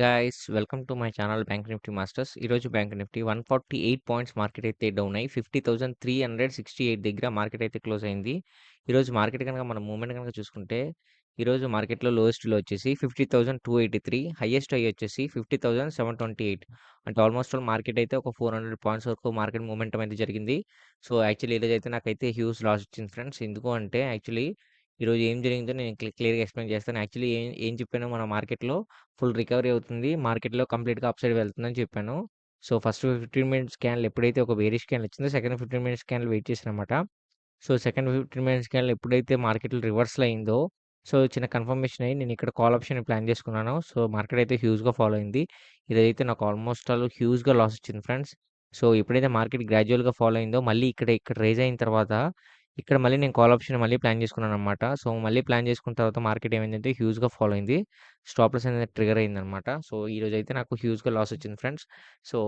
Guys welcome to my channel bank Nifty masters ఈరోజు bank Nifty one forty eight points market అయితే down అయ్యి fifty thousand three hundred sixty eight దగ్గర market అయితే close అయింది. ఈరోజు market కనుక మనం మూమెంట్ కనుక చూసుకుంటే ఈరోజు మార్కెట్లో లోయెస్ట్లో వచ్చేసి fifty thousand two eighty three highest అయ్యి వచ్చేసి fifty thousand seven twenty eight అంటే ఆల్మోస్ట్ ఆల్ మార్కెట్ అయితే ఒక ఫోర్ హండ్రెడ్ పాయింట్స్ వరకు మార్కెట్ మూమెంట్ అయితే జరిగింది. సో యాక్చువల్లీ ఈరోజు అయితే నాకైతే హ్యూజ్ లాస్ వచ్చింది ఫ్రెండ్స్ ఎందుకు అంటే యాక్చువల్లీ ఈరోజు ఏం జరిగిందో నేను క్లి క్లియర్‌గా ఎక్స్‌ప్లెయిన్ చేస్తాను. యాక్చువల్లీ ఏం ఏం చెప్పానో మన మార్కెట్‌లో ఫుల్ రికవరీ అవుతుంది. మార్కెట్‌లో కంప్లీట్‌గా అప్ సైడ్ వెళ్తుందని చెప్పాను. సో, ఫస్ట్ 15 మినిట్స్ క్యాండిల్ ఎప్పుడైతే ఒక వేరే స్కాన్ వచ్చిందో సెకండ్ 15 మినిట్స్ స్కాన్ వెయిట్ చేశాననమాట. సో, సెకండ్ 15 మినిట్స్ క్యాండిల్ ఎప్పుడైతే మార్కెట్‌లో రివర్సల్ అయిందో సో, చిన్న కన్ఫర్మేషన్ అయ్యి నేను ఇక్కడ కాల్ ఆప్షన్ ప్లాన్ చేసుకున్నాను. సో, మార్కెట్ అయితే హ్యూజ్‌గా ఫాలో అయింది. ఇదైతే నాకు ఆల్మోస్ట్ ఆల్ హ్యూజ్‌గా లాస్ వచ్చింది ఫ్రెండ్స్. సో, ఎప్పుడైతే మార్కెట్ గ్రాడ్యుయల్‌గా ఫాలో అయిందో మళ్ళీ ఇక్కడ ఇక్కడ రైజ్ అయిన తర్వాత ఇక్కడ మళ్ళీ నేను కాల్ ఆప్షన్ మళ్ళీ ప్లాన్ చేసుకున్నాననమాట. సో, మళ్ళీ ప్లాన్ చేసుకున్న తర్వాత మార్కెట్ ఏమైందంటే హ్యూజ్‌గా ఫాలో అయింది. స్టాప్ లాస్ అనేది ట్రిగర్ అయిందనమాట. సో, ఈరోజైతే నాకు హ్యూజ్‌గా లాస్ వచ్చింది ఫ్రెండ్స్. సో,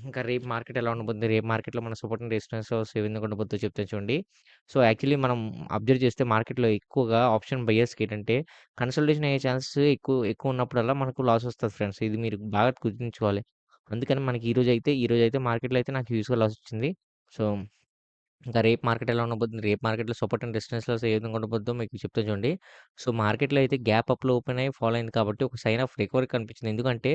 ఇంకా రేపు మార్కెట్ ఎలా ఉండబోతుంది, రేపు మార్కెట్‌లో మన సపోర్ట్ అండ్ రెసిస్టెన్స్ ఏ విధంగా ఉండబోతుందో చెప్తాను చూడండి. సో, యాక్చువల్లీ మనం అబ్జర్వ్ చేస్తే మార్కెట్‌లో ఎక్కువగా ఆప్షన్ బయర్స్‌కి ఏంటంటే కన్సల్టేషన్ అయ్యే ఛాన్సెస్ ఎక్కువ ఎక్కువ ఉన్నప్పుడల్లా మనకు లాస్ వస్తుంది ఫ్రెండ్స్. ఇది మీరు బాగా గుర్తుంచుకోవాలి. అందుకని మనకి ఈరోజు అయితే ఈరోజు అయితే మార్కెట్‌లో అయితే నాకు హ్యూజ్‌గా లాస్ వచ్చింది. సో, ఇంకా రేపు మార్కెట్ ఎలా ఉండబోతుంది, రేపు మార్కెట్‌లో సపోర్ట్ అండ్ రెసిస్టెన్స్ ఏ విధంగా ఉండబోద్దో మీకు చెప్తాను చూడండి. సో, మార్కెట్‌లో అయితే గ్యాప్ అప్‌లో ఓపెన్ అయ్యి ఫాలో అయింది కాబట్టి ఒక సైన్ ఆఫ్ రికవరీ కనిపించింది. ఎందుకంటే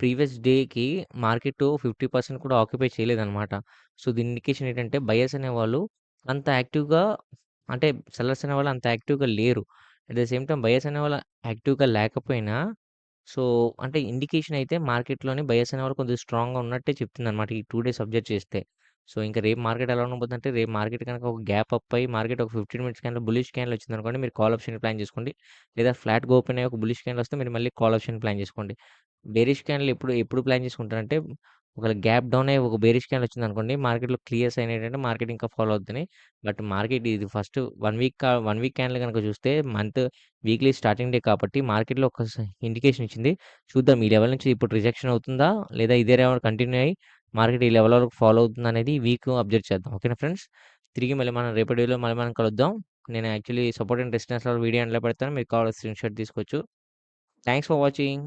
ప్రీవియస్ డేకి మార్కెట్ 50% కూడా ఆక్యుపై చేయలేదనమాట. సో, దీని ఇండికేషన్ ఏంటంటే బయర్స్ అనేవాళ్ళు అంత యాక్టివ్‌గా అంటే సెల్లర్స్ అనేవాళ్ళు అంత యాక్టివ్‌గా లేరు. At the same time buyers అనేవాళ్ళు యాక్టివ్‌గా లేకపోయినా సో, అంటే ఇండికేషన్ అయితే మార్కెట్‌లోని బయర్స్ అనేవాళ్ళు కొంచెం స్ట్రాంగ్‌గా ఉన్నట్టే చెప్తుందనమాట. ఈ టూ డేస్ అబ్జర్వ్ చేస్తే. సో, ఇంకా రేపు మార్కెట్ ఎలా ఉండబోతుందంటే రేపు మార్కెట్ కనుక ఒక గ్యాప్ అప్ అయ్యి మార్కెట్ ఒక 15 మినిట్స్ క్యాండిల్ బుల్లిష్ వచ్చింది అనుకోండి మీరు కాల్ ఆప్షన్ ప్లాన్ చేసుకోండి. లేదా ఫ్లాట్ ఓపెన్ అయ్యి ఒక బులిష్ క్యాండిల్ వస్తే మీరు మళ్ళీ కాల్ ఆప్షన్ ప్లాన్ చేసుకోండి. బేరిష్ క్యాన్లు ఎప్పుడు ఎప్పుడు ప్లాన్ చేసుకుంటారంటే ఒకవేళ గ్యాప్ డౌన్ అయ్యి ఒక బేరిష్ వచ్చింది అనుకోండి మార్కెట్‌లో క్లియర్ సైన్ ఏంటంటే మార్కెట్ ఇంకా ఫాలో అవుతున్నాయి బట్ మార్కెట్ ఇది first one week one week క్యాన్లు కనుక చూస్తే మంత్ వీక్లీ స్టార్టింగ్ డే కాబట్టి మార్కెట్‌లో ఒక ఇండికేషన్ ఇచ్చింది. చూద్దాం ఈ లెవెల్ నుంచి ఇప్పుడు రిజెక్షన్ అవుతుందా? లేదా ఇదే లెవెల్ కంటిన్యూ అయ్యి మార్కెట్ ఈ లెవెల్ వరకు ఫాలో అవుతుంది అనేది వీక్ అబ్జర్వ్ చేద్దాం. ఓకేనా ఫ్రెండ్స్. తిరిగి మళ్ళీ మనం రేపటి వీడియోలో మళ్ళీ మనం కలుద్దాం. నేను actually support and resistance video అందులో పెడతాను. మీకు కావాల్సిన స్క్రీన్‌షాట్ తీసుకోవచ్చు. Thanks for watching.